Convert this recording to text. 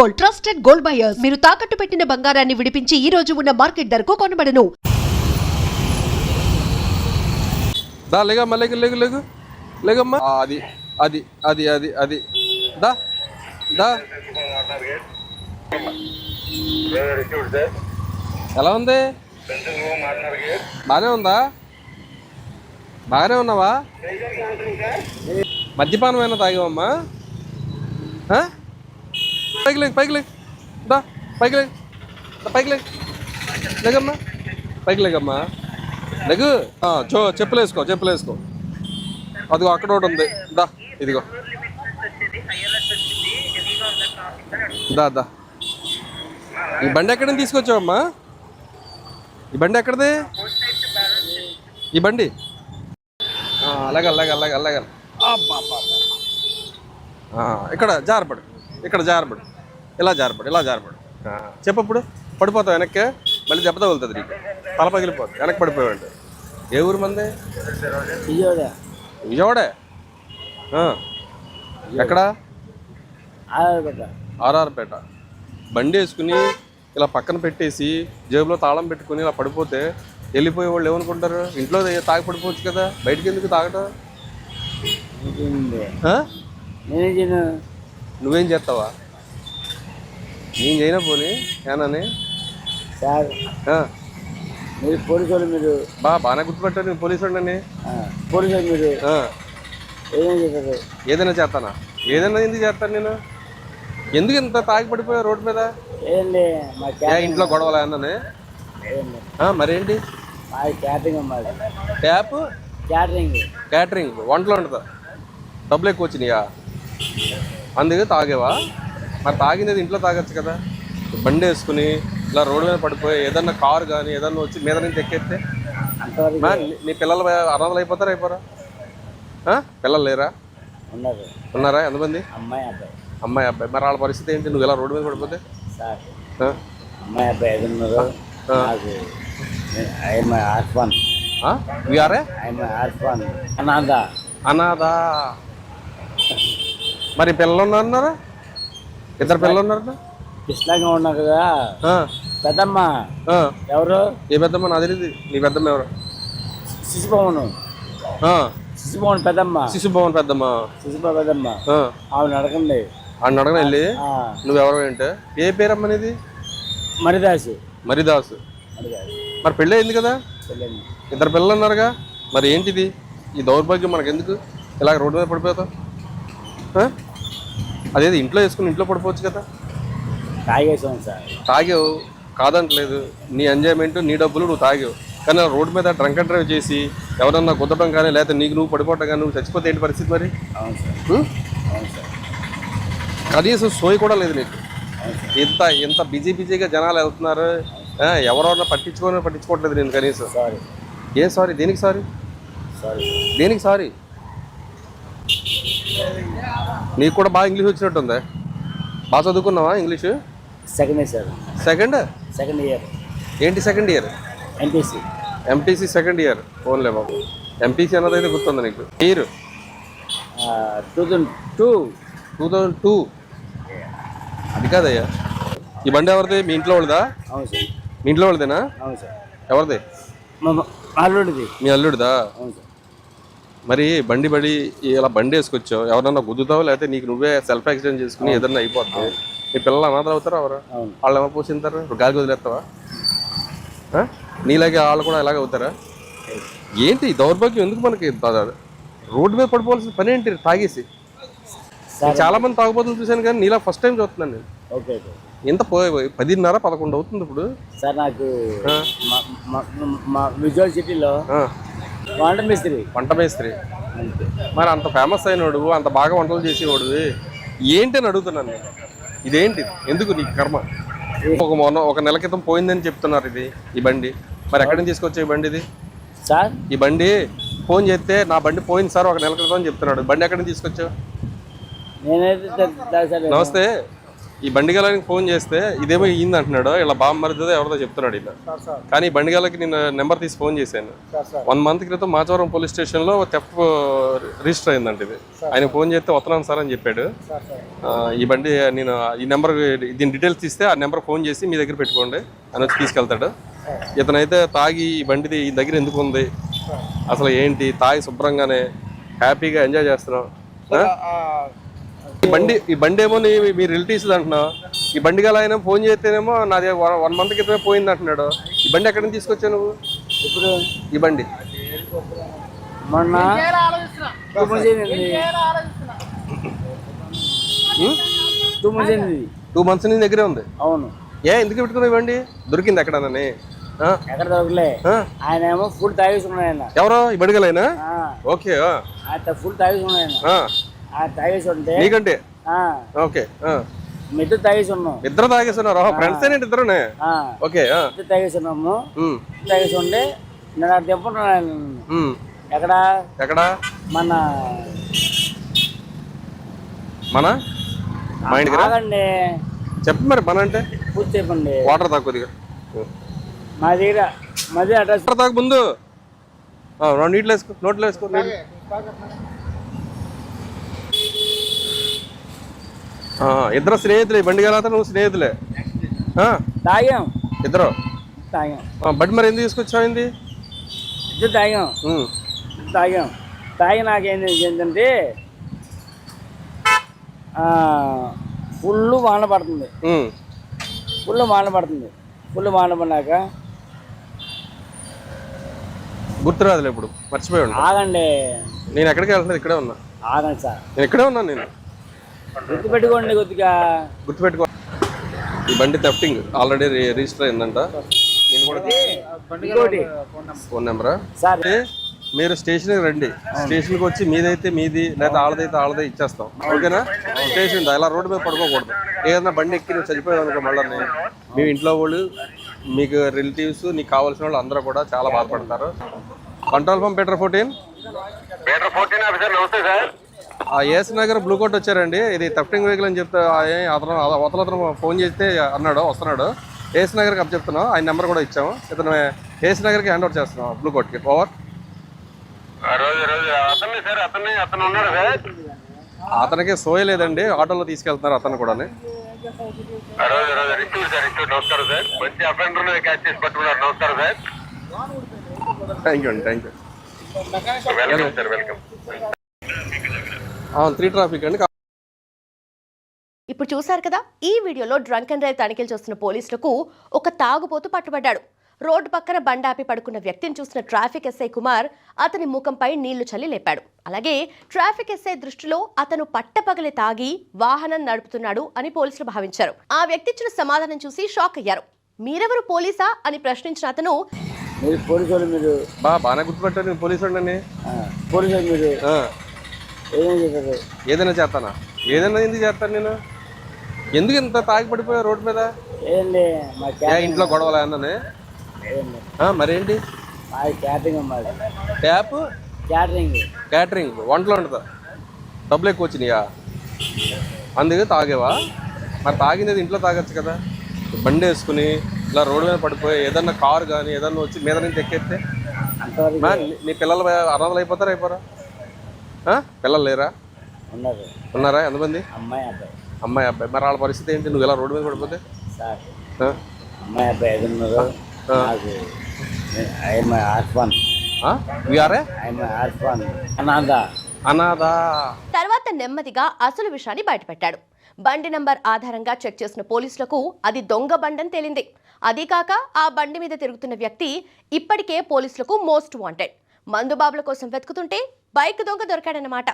Gold trusted gold buyers. మీరు తాకట్టు పెట్టిన బంగారాన్ని విడిపించి ఈ రోజు ఉన్న మార్కెట్ ధరకు కొనబడను. దా లేగమ్మా లేగు లేగు లేగు. లేగమ్మా. అది అది అది అది అది. దా దా. ఎలా ఉంది? బాగానే ఉందా? బాగానే ఉన్నావా? మద్యపానం అయినా తాగావమ్మా? పైకి లేకు పైకి లేకు దా పైకి లేకు దా, పైకి లేకు లేగమ్మా. పైకి లేగమ్మా. లెగు. చో చెప్పులు వేసుకో చెప్పులు వేసుకో. అదిగో అక్కడ ఒకటి ఉంది. దా ఇదిగో. దా దా. ఈ బండి ఎక్కడి తీసుకొచ్చావమ్మా? ఈ బండి ఎక్కడిది? ఈ బండి? అలాగే అలాగే అలాగే అలాగే. ఇక్కడ జారపడు. ఇక్కడ జారపడు. ఇలా జారపడు ఇలా జారపడు. చెప్పప్పుడు పడిపోతావు వెనక్కి మళ్ళీ దెబ్బ తగులుతుంది నీకు. తల పగిలిపోతుంది వెనక్కి పడిపోయాడు ఏ ఊరు మంది? విజయవాడ. ఎక్కడ? ఆర్ఆర్పేట. బండి వేసుకుని ఇలా పక్కన పెట్టేసి జేబులో తాళం పెట్టుకుని ఇలా పడిపోతే వెళ్ళిపోయే వాళ్ళు ఏమనుకుంటారు? ఇంట్లో తాగి పడిపోవచ్చు కదా బయటికి ఎందుకు తాగటం? నువ్వేం చేస్తావా? నేను చేయనా పోనీ ఏనని సార్. మీరు పోలీసు వాళ్ళు మీరు బా బాగానే గుర్తుపెట్టారు నేను పోలీసు వాడిని పోలీసు వాళ్ళు మీరు చేస్తారు ఏదైనా చేస్తానా? ఏదైనా ఎందుకు చేస్తాను నేను? ఎందుకు ఇంత తాగి పడిపోయా రోడ్డు మీద? ఇంట్లో గొడవలు అన్ననే? మరేంటి? Catering tap? క్యాటరింగ్. క్యాటరింగ్ వంటలు వండుతా డబ్బులు ఎక్కువ వచ్చినాయా? అందుకే తాగేవా? మరి తాగింది ఇంట్లో తాగొచ్చు కదా. బండి వేసుకుని ఇలా రోడ్డు మీద పడిపోయి ఏదన్నా కారు కానీ ఏదన్నా వచ్చి మీద నుంచి ఎక్కేస్తే? నీ- పిల్లలు అనాథలు అయిపోతారా అయిపోరా? పిల్లలు లేరా? ఉన్నారు. ఉన్నారా? ఎంతమంది? అమ్మాయి అబ్బాయి. అమ్మాయి అబ్బాయి. మరి వాళ్ళ పరిస్థితి ఏంటి? నువ్వు ఇలా రోడ్డు మీద పడిపోతే? అమ్మాయి అబ్బాయి ఉన్నారు ఆర్ఫాన్? VRA orphan. అనాథ. అనాథా. మరి పిల్లలు ఉన్నారన్నారా ఇద్దరు పిల్లలు ఉన్నారా కృష్ణంగా ఉన్నారు కదా. పెద్దమ్మ. ఎవరు? ఏ పెద్దమ్మ? నా తెలియదు నీ పెద్దమ్మ ఎవరు? శిశుభవను. శిశుభవన్ పెద్దమ్మ. శిశుభవన్ పెద్దమ్మ. శిశుభవ పెద్దమ్మ. ఆవిడ నడకండి ఆడిని అడగన వెళ్ళి? నువ్వెవరు ఏంటే? ఏ పేరమ్మ నీది? మరిదాసు. మరిదాసు. మరి పెళ్ళి అయింది కదా? ఇద్దరు పిల్లలు ఉన్నారుగా? మరి ఏంటిది? ఈ దౌర్భాగ్యం మనకు ఎందుకు ఇలాగ రోడ్డు మీద పడిపోతావు? ఆ? అదేది ఇంట్లో వేసుకుని ఇంట్లో పడిపోవచ్చు కదా. తాగేసాం సార్. తాగావు? కాదంటలేదు. నీ ఎంజాయ్మెంట్ నీ డబ్బులు నువ్వు తాగావు. కానీ రోడ్డు మీద డ్రంక్ అండ్ డ్రైవ్ చేసి ఎవరన్నా గుద్దటం కానీ లేకపోతే నీకు నువ్వు పడిపోవటం కానీ నువ్వు చచ్చిపోతే ఏంటి పరిస్థితి మరి? అవును సార్? అవును సార్. కనీసం సోయి కూడా లేదు నీకు. ఇంత ఇంత బిజీ బిజీగా జనాలు వెళ్తున్నారు. ఆ, ఎవరెవరన్నా పట్టించుకొని పట్టించుకోవట్లేదు నేను కనీసం. సారీ. ఏం సారీ? దేనికి సారీ? సారీ. దేనికి సారీ? నీకు కూడా బాగా ఇంగ్లీష్ వచ్చినట్టుంది. బాగా చదువుకున్నావా English? Second year sir second second year ఏంటి second year NTC MPC second year ఫోన్లే బాబు. ఎంపీసీ అన్నది అయితే గుర్తుంది నీకు? Year two thousand two two thousand two అది కాదయ్యా. ఈ బండి ఎవరిది? మీ ఇంట్లో వాళ్ళదా? అవును సార్ మీ ఇంట్లో వాళ్ళదేనా? అవును సార్ ఎవరిది? మా అల్లుడిది. మీ అల్లుడిదా? అవును సార్ మరి బండి బడి ఇలా బండి వేసుకొచ్చావు ఎవరన్నా గుద్దుతావు? లేకపోతే నీకు నువ్వే సెల్ఫ్ యాక్సిడెంట్ చేసుకుని ఏదన్నా అయిపోద్ది. మీ పిల్లలు అనాథలు అవుతారా ఎవరు? వాళ్ళు ఏమో పోసింటారు గాలికి వదిలేస్తావా? నీలాగే వాళ్ళు కూడా ఇలాగే అవుతారా? ఏంటి దౌర్భాగ్యం ఎందుకు మనకి? రోడ్డు మీద పడిపోవాల్సిన పని ఏంటి? తాగేసి. చాలా మంది తాగుబోతులు చూశాను కానీ నీలా ఫస్ట్ టైం చూస్తున్నాను నేను. ఓకే ఎంత పోయి పదిన్నర పదకొండు అవుతుంది ఇప్పుడు. సార్ నాకు మా- వంట మిస్త్రి. వంట మేస్త్రి. మరి అంత ఫేమస్ అయినోడు అంత బాగా వంటలు చేసేవాడు ఏంటి అని అడుగుతున్నాను నేను. ఇదేంటి ఎందుకు నీకు కర్మ? ఒక మొన్న ఒక నెల క్రితం పోయిందని చెప్తున్నారు ఇది ఈ బండి. మరి ఎక్కడి నుంచి తీసుకొచ్చా ఈ బండి ఇది? సార్? ఈ బండి ఫోన్ చేస్తే నా బండి పోయింది సార్ ఒక నెల క్రితం అని చెప్తున్నాడు. బండి ఎక్కడి నుంచి తీసుకొచ్చావు? నేనైతే నమస్తే. ఈ బండిగాలకి ఫోన్ చేస్తే ఇదేమో ఈంది అంటున్నాడు ఇలా బాగా మరిదిదో ఎవరిదో చెప్తున్నాడు ఇలా కానీ ఈ బండిగాలకి నేను నెంబర్ తీసి ఫోన్ చేశాను. వన్ మంత్ క్రితం మాచవరం పోలీస్ స్టేషన్లో తెఫ్ రిజిస్టర్ అయిందంట ఇది. ఆయన ఫోన్ చేస్తే వస్తున్నాను సార్ అని చెప్పాడు. ఈ బండి నేను ఈ నెంబర్ దీని డీటెయిల్స్ తీస్తే ఆ నెంబర్ ఫోన్ చేసి మీ దగ్గర పెట్టుకోండి అని వచ్చి తీసుకెళ్తాడు. ఇతనైతే తాగి ఈ బండిది ఈ దగ్గర ఎందుకు ఉంది? అసలు ఏంటి? తాగి శుభ్రంగానే హ్యాపీగా ఎంజాయ్ చేస్తున్నాం? ఈ బండి ఈ బండి ఏమో నీ మీ రిలేటివ్స్ అంటున్నావు ఈ బండి గల ఆయన ఫోన్ చేస్తేనేమో నాది వన్ మంత్ క్రితమే పోయింది అంటున్నాడు. ఈ బండి ఎక్కడి నుంచి తీసుకొచ్చావు నువ్వు? ఇప్పుడు ఈ బండి. మొన్న తుమ్మిది తుమ్మిది టూ మంత్స్ నీ దగ్గరే ఉంది. అవును. ఏ ఎందుకు పెట్టుకున్నావు ఈ బండి? దొరికింది ఎక్కడనని. ఆ? ఎక్కడ దొరకలే? ఆయన ఏమో ఫుల్ ఎవరో? ఈ బండి ఓకే ఫుల్. ఆ. తాగేసి ఉంటే నీకంటే? ఓకే. మిద్దు తాగేసి ఉన్నాం. ఇద్దరు తాగేస్తున్నారు ఫ్రెండ్స్ ఏంటి ఇద్దరునే? ఆ, ఓకే ఆ. మిద్దు తాగేసి ఉన్నాము. తాగేసి ఉంటే నేను తెప్పున్నాను ఉమ్. ఎక్కడ? ఎక్కడ? మన మన? మా ఇంటికి రా. ఆగండి. చెప్పు మరి మన అంటే? పూర్తి చెప్పండి వాటర్ తాగు కొద్దిగా. మా దగ్గర మధ్య అడ్రస్ తాగు ముందు. నీళ్ళు వేసుకో నోట్లో వేసుకో నీళ్ళు. ఆ, ఇద్దరు స్నేహితులే బండి గల నువ్వు స్నేహితులే. తాగాం. ఇద్దరు? తాగాం. బండి మరి ఎందుకు తీసుకొచ్చావు ఏంది ఇద్దరు తాగాం. తాగాం. తాగి నాకేంటి ఏంటంటే ఫుల్ వాన పడుతుంది. ఫుల్ వాన పడుతుంది. ఫుల్ వాన పడినాక గుర్తురాదులే ఇప్పుడు మర్చిపోయి ఉన్నా ఆగండి. నేను ఎక్కడికి వెళ్తున్నా ఇక్కడే ఉన్నా. ఆగండి సార్. నేను ఇక్కడే ఉన్నాను నేను. గుర్తు పెట్టుకోండి కొద్దిగా. గుర్తుపెట్టుకో. ఈ బండి థెఫ్టింగ్ ఆల్రెడీ రిజిస్టర్ అయిందంట. నేను కూడా ఇంకోటి. ఫోన్ నెంబరా. మీరు స్టేషన్కి రండి. స్టేషన్కి వచ్చి మీదైతే మీది లేదా ఆళ్ళదైతే ఆళ్ళదే ఇచ్చేస్తాం. ఓకేనా? స్టేషన్ ఇలా రోడ్డు మీద పడుకోకూడదు. ఏదైనా బండి ఎక్కి నువ్వు చనిపోయావు అనుకో మళ్ళీ మీ ఇంట్లో వాళ్ళు మీకు రిలేటివ్స్ నీకు కావాల్సిన వాళ్ళు అందరూ కూడా చాలా బాధపడతారు. Control pump peter fourteen meter fourteen officer నమస్తే సార్ ఆ ఏఎస్ నగర్ బ్లూ కోట్ వచ్చారండి. ఇది థెఫ్టింగ్ వెహికల్ అని చెప్తే అతను అవతల అతను ఫోన్ చేస్తే అన్నాడు వస్తున్నాడు. ఏఎస్ నగర్కి అప్ చెప్తున్నాం. ఆయన నెంబర్ కూడా ఇచ్చాము. ఇతను ఏఎస్ నగర్కి హ్యాండ్ ఓవర్ చేస్తున్నాం బ్లూ కోట్కి. ఓవర్. అతనికి సోయ లేదండి. ఆటోలో తీసుకెళ్తున్నారు అతను కూడా థ్యాంక్ యూ అండి. Thank you welcome sir welcome three traffic అండి. ఇప్పుడు చూశారు కదా ఈ వీడియోలో డ్రంక్ అండ్ డ్రైవ్ తనిఖీలు చేస్తున్న పోలీసులకు ఒక తాగుబోతు పట్టుబడ్డాడు. రోడ్డు పక్కన బండాపి పడుకున్న వ్యక్తిని చూసిన ట్రాఫిక్ ఎస్ఐ కుమార్ అతని ముఖంపై నీళ్ళు చల్లి లేపాడు. అలాగే ట్రాఫిక్ ఎస్ఐ దృష్టిలో అతను పట్టపగలే తాగి వాహనం నడుపుతున్నాడు అని పోలీసులు భావించారు. ఆ వ్యక్తి ఇచ్చిన సమాధానం చూసి షాక్ అయ్యారు. మీరెవరు పోలీసా? అని ప్రశ్నించిన అతను మీరు పోలీసు వాళ్ళు మీరు బా బాగానే గుర్తుపెట్టారు నేను పోలీసు మీరు ఏదైనా చేస్తానా? ఏదైనా ఎందుకు చేస్తాను నేను? ఎందుకు ఇంత తాగి పడిపోయా రోడ్డు మీద? ఇంట్లో గొడవలే అన్ననే? మరేంటి? ట్యాప్? క్యాటరింగ్. క్యాటరింగ్. వంటలు వండుతా డబ్బులు ఎక్కువ వచ్చినాయా అందుకే తాగేవా? మరి తాగింది ఇంట్లో తాగొచ్చు కదా. బండి వేసుకుని ఇలా రోడ్డు మీద పడిపోయి ఏదన్నా కారు కానీ ఏదన్నా వచ్చి మీద నుంచి ఎక్కేస్తే? నీ- పిల్లలు అనాథలు అయిపోతారా అయిపోరా? పిల్లలు లేరా? ఉన్నారు. ఉన్నారా? ఎంతమంది? అమ్మాయి అబ్బాయి. అమ్మాయి అబ్బాయి. మరి వాళ్ళ పరిస్థితి ఏంటి? నువ్వు ఇలా రోడ్డు మీద పడిపోతే? సార్? అమ్మాయి అబ్బాయి ఏది ఉన్నారు. నాకు ఐఎమ్ ఆర్ఫాన్. ఆ? వీఆర్ఏ? I'm orphan. అనాథ. అనాథా. తర్వాత నెమ్మదిగా అసలు విషయాన్ని బయటపెట్టాడు. బండి నంబర్ ఆధారంగా చెక్ చేసిన పోలీసులకు అది దొంగ బండని తేలింది. అదీ కాక ఆ బండి మీద తిరుగుతున్న వ్యక్తి ఇప్పటికే పోలీసులకు మోస్ట్ వాంటెడ్. మందుబాబుల కోసం వెతుకుతుంటే బైక్ దొంగ దొరికాడన్నమాట.